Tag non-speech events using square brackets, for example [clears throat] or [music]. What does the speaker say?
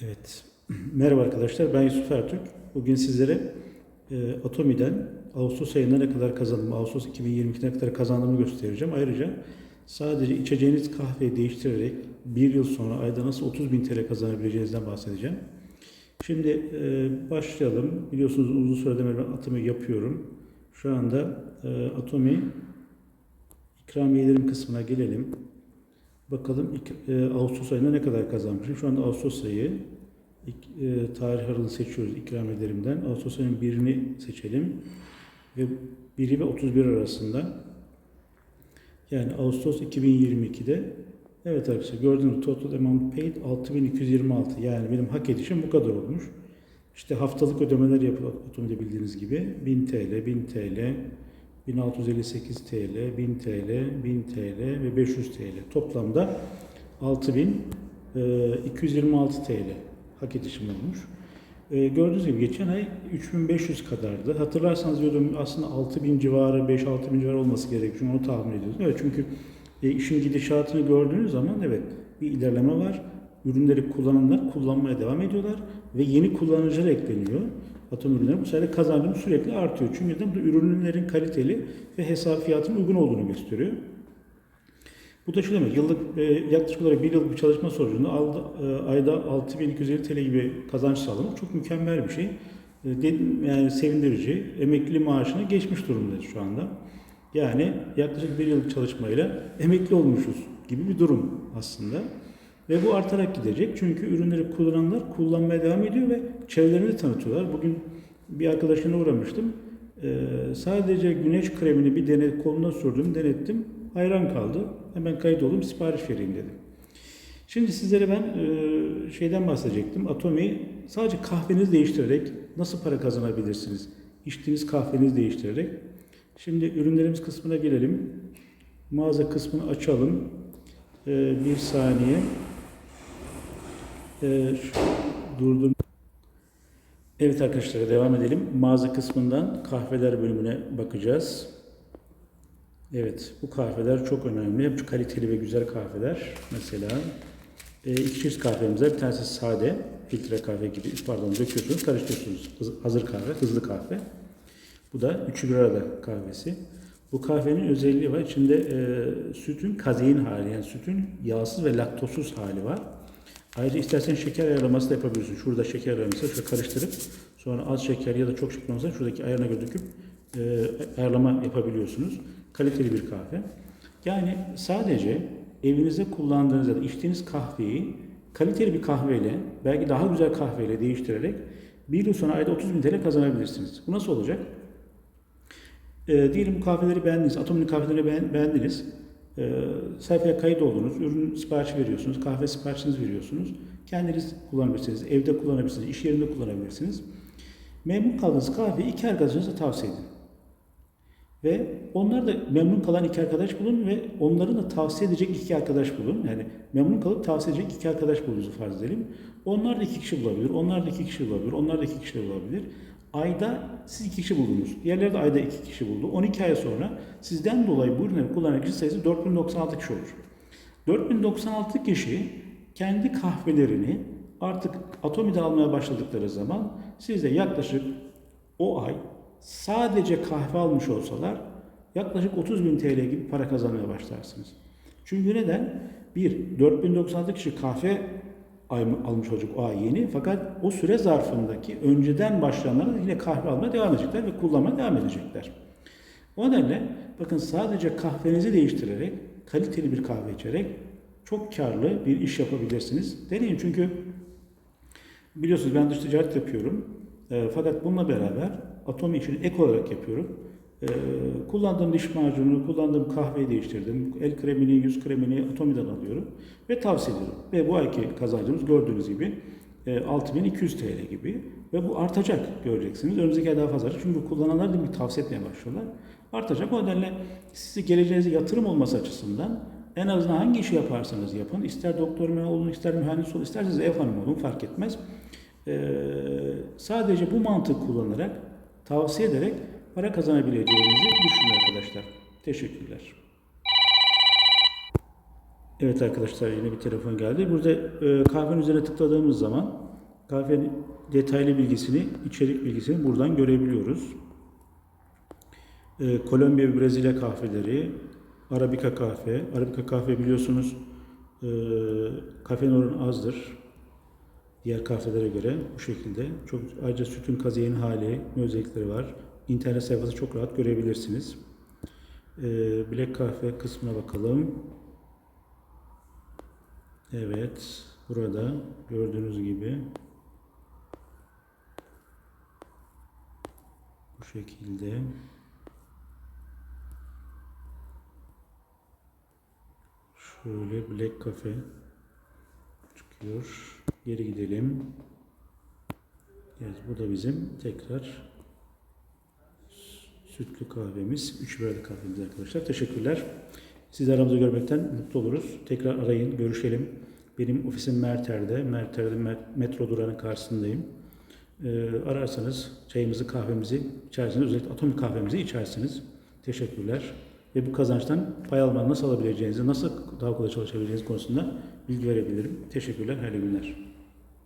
Evet. [clears throat] Merhaba arkadaşlar. Ben Yusuf Ertürk. Bugün sizlere e, Atomi'den Ağustos ayında ne kadar kazandım, Ağustos 2022'de ne kadar kazandığımı göstereceğim. Ayrıca sadece içeceğiniz kahveyi değiştirerek bir yıl sonra ayda nasıl 30 bin TL kazanabileceğinizden bahsedeceğim. Şimdi e, başlayalım. Biliyorsunuz uzun süreden beri ben Atomi yapıyorum. Şu anda e, Atomi ikramiyelerim kısmına gelelim. Bakalım e, Ağustos ayında ne kadar kazanmışım. Şu anda Ağustos ayı. E, tarih aralığını seçiyoruz ikramiyelerimden. Ağustos ayının birini seçelim. Ve 1'i ve 31 arasında. Yani Ağustos 2022'de Evet arkadaşlar gördüğünüz total amount paid 6226. Yani benim hak edişim bu kadar olmuş. İşte haftalık ödemeler yapılıyor otomide bildiğiniz gibi. 1000 TL, 1000 TL, 1658 TL, 1000 TL, 1000 TL ve 500 TL. Toplamda 6226 TL hak edişim olmuş. Ee, gördüğünüz gibi geçen ay 3500 kadardı. Hatırlarsanız diyordum aslında 6000 civarı, 5-6 bin civarı olması gerekiyor. Çünkü onu tahmin ediyoruz. Evet çünkü e, işin gidişatını gördüğünüz zaman evet bir ilerleme var. Ürünleri kullananlar kullanmaya devam ediyorlar ve yeni kullanıcılar ekleniyor. Atom ürünleri bu sayede kazancımız sürekli artıyor. Çünkü de bu ürünlerin kaliteli ve hesap fiyatının uygun olduğunu gösteriyor. Bu da şu demek, yıllık e, yaklaşık olarak bir yıllık bir çalışma sonucunda aldı, e, ayda 6250 TL gibi kazanç sağlamak çok mükemmel bir şey. E, yani sevindirici. Emekli maaşına geçmiş durumdayız şu anda. Yani yaklaşık bir yıllık çalışmayla emekli olmuşuz gibi bir durum aslında. Ve bu artarak gidecek çünkü ürünleri kullananlar kullanmaya devam ediyor ve çevrelerini tanıtıyorlar. Bugün bir arkadaşına uğramıştım. Ee, sadece güneş kremini bir dene, koluna sürdüm, denettim. Hayran kaldı. Hemen kayıt oldum, sipariş vereyim dedim. Şimdi sizlere ben e, şeyden bahsedecektim. Atomi sadece kahvenizi değiştirerek nasıl para kazanabilirsiniz? İçtiğiniz kahvenizi değiştirerek. Şimdi ürünlerimiz kısmına gelelim. Mağaza kısmını açalım. E, bir saniye. E, şu, durdum. Evet arkadaşlar devam edelim. Mağaza kısmından kahveler bölümüne bakacağız. Evet bu kahveler çok önemli. Hep kaliteli ve güzel kahveler. Mesela e, iki çeşit kahvemiz var. Bir tanesi sade, filtre kahve gibi pardon döküyorsunuz, karıştırıyorsunuz. Hazır kahve, hızlı kahve. Bu da üçü bir arada kahvesi. Bu kahvenin özelliği var. İçinde e, sütün kazein hali yani sütün yağsız ve laktozsuz hali var. Ayrıca istersen şeker ayarlaması da yapabiliyorsun. Şurada şeker ayarlaması şöyle karıştırıp sonra az şeker ya da çok şeker olmasa şuradaki ayarına göre döküp e, ayarlama yapabiliyorsunuz. Kaliteli bir kahve. Yani sadece evinizde kullandığınız ya da içtiğiniz kahveyi kaliteli bir kahveyle belki daha güzel kahveyle değiştirerek bir yıl sonra ayda 30 bin TL kazanabilirsiniz. Bu nasıl olacak? E, diyelim bu kahveleri beğendiniz, Atom'un kahveleri beğen- beğendiniz. E, sayfaya kayıt oldunuz, ürün siparişi veriyorsunuz, kahve siparişinizi veriyorsunuz. Kendiniz kullanabilirsiniz, evde kullanabilirsiniz, iş yerinde kullanabilirsiniz. Memnun kaldığınız kahveyi iki arkadaşınıza tavsiye edin. Ve onlar da memnun kalan iki arkadaş bulun ve onların da tavsiye edecek iki arkadaş bulun. Yani memnun kalıp tavsiye edecek iki arkadaş bulduğunuzu farz edelim. Onlar da iki kişi bulabilir, onlar da iki kişi bulabilir, onlar da iki kişi bulabilir. Ayda siz iki kişi buldunuz. Diğerleri de ayda iki kişi buldu. 12 ay sonra sizden dolayı bu ürünleri kullanan kişi sayısı 4096 kişi olur. 4096 kişi kendi kahvelerini artık Atomi'de almaya başladıkları zaman siz de yaklaşık o ay sadece kahve almış olsalar yaklaşık 30 bin TL gibi para kazanmaya başlarsınız. Çünkü neden? Bir, 4096 kişi kahve almış olacak o ay yeni. Fakat o süre zarfındaki önceden başlayanlar yine kahve almaya devam edecekler ve kullanmaya devam edecekler. O nedenle bakın sadece kahvenizi değiştirerek, kaliteli bir kahve içerek çok karlı bir iş yapabilirsiniz. Deneyin çünkü biliyorsunuz ben dış ticaret yapıyorum. E, fakat bununla beraber Atomi için ek olarak yapıyorum. E, kullandığım diş macunu, kullandığım kahveyi değiştirdim. El kremini, yüz kremini Atomi'den alıyorum ve tavsiye ediyorum. Ve bu ayki kazancımız gördüğünüz gibi e, 6200 TL gibi ve bu artacak göreceksiniz. Önümüzdeki ay daha fazla. Çünkü kullananlar bir tavsiye etmeye başlıyorlar. Artacak. O nedenle sizi geleceğinize yatırım olması açısından en azından hangi işi yaparsanız yapın. ister doktor olun, ister mühendis olun, isterseniz ev hanımı olun fark etmez. Ee, sadece bu mantığı kullanarak, tavsiye ederek para kazanabileceğinizi düşünün arkadaşlar. Teşekkürler. Evet arkadaşlar yine bir telefon geldi. Burada e, kahvenin üzerine tıkladığımız zaman Kahvenin detaylı bilgisini, içerik bilgisini buradan görebiliyoruz. Ee, Kolombiya ve Brezilya kahveleri, Arabika kahve. Arabika kahve biliyorsunuz e, kafein oranı azdır. Diğer kahvelere göre bu şekilde. Çok ayrıca sütün kazeyin hali, özellikleri var. İnternet sayfası çok rahat görebilirsiniz. Ee, Black kahve kısmına bakalım. Evet, burada gördüğünüz gibi bu şekilde şöyle Black Cafe çıkıyor. Geri gidelim. Evet, bu da bizim tekrar sütlü kahvemiz, 3 biralı kahvemiz arkadaşlar. Teşekkürler. Sizi aramızda görmekten mutlu oluruz. Tekrar arayın, görüşelim. Benim ofisim Merter'de. Merter'de met- metro durağının karşısındayım. Ee, ararsanız çayımızı, kahvemizi içersiniz. Özellikle atomik kahvemizi içersiniz. Teşekkürler. Ve bu kazançtan pay almanı nasıl alabileceğinizi, nasıl daha kolay çalışabileceğiniz konusunda bilgi verebilirim. Teşekkürler, hayırlı günler.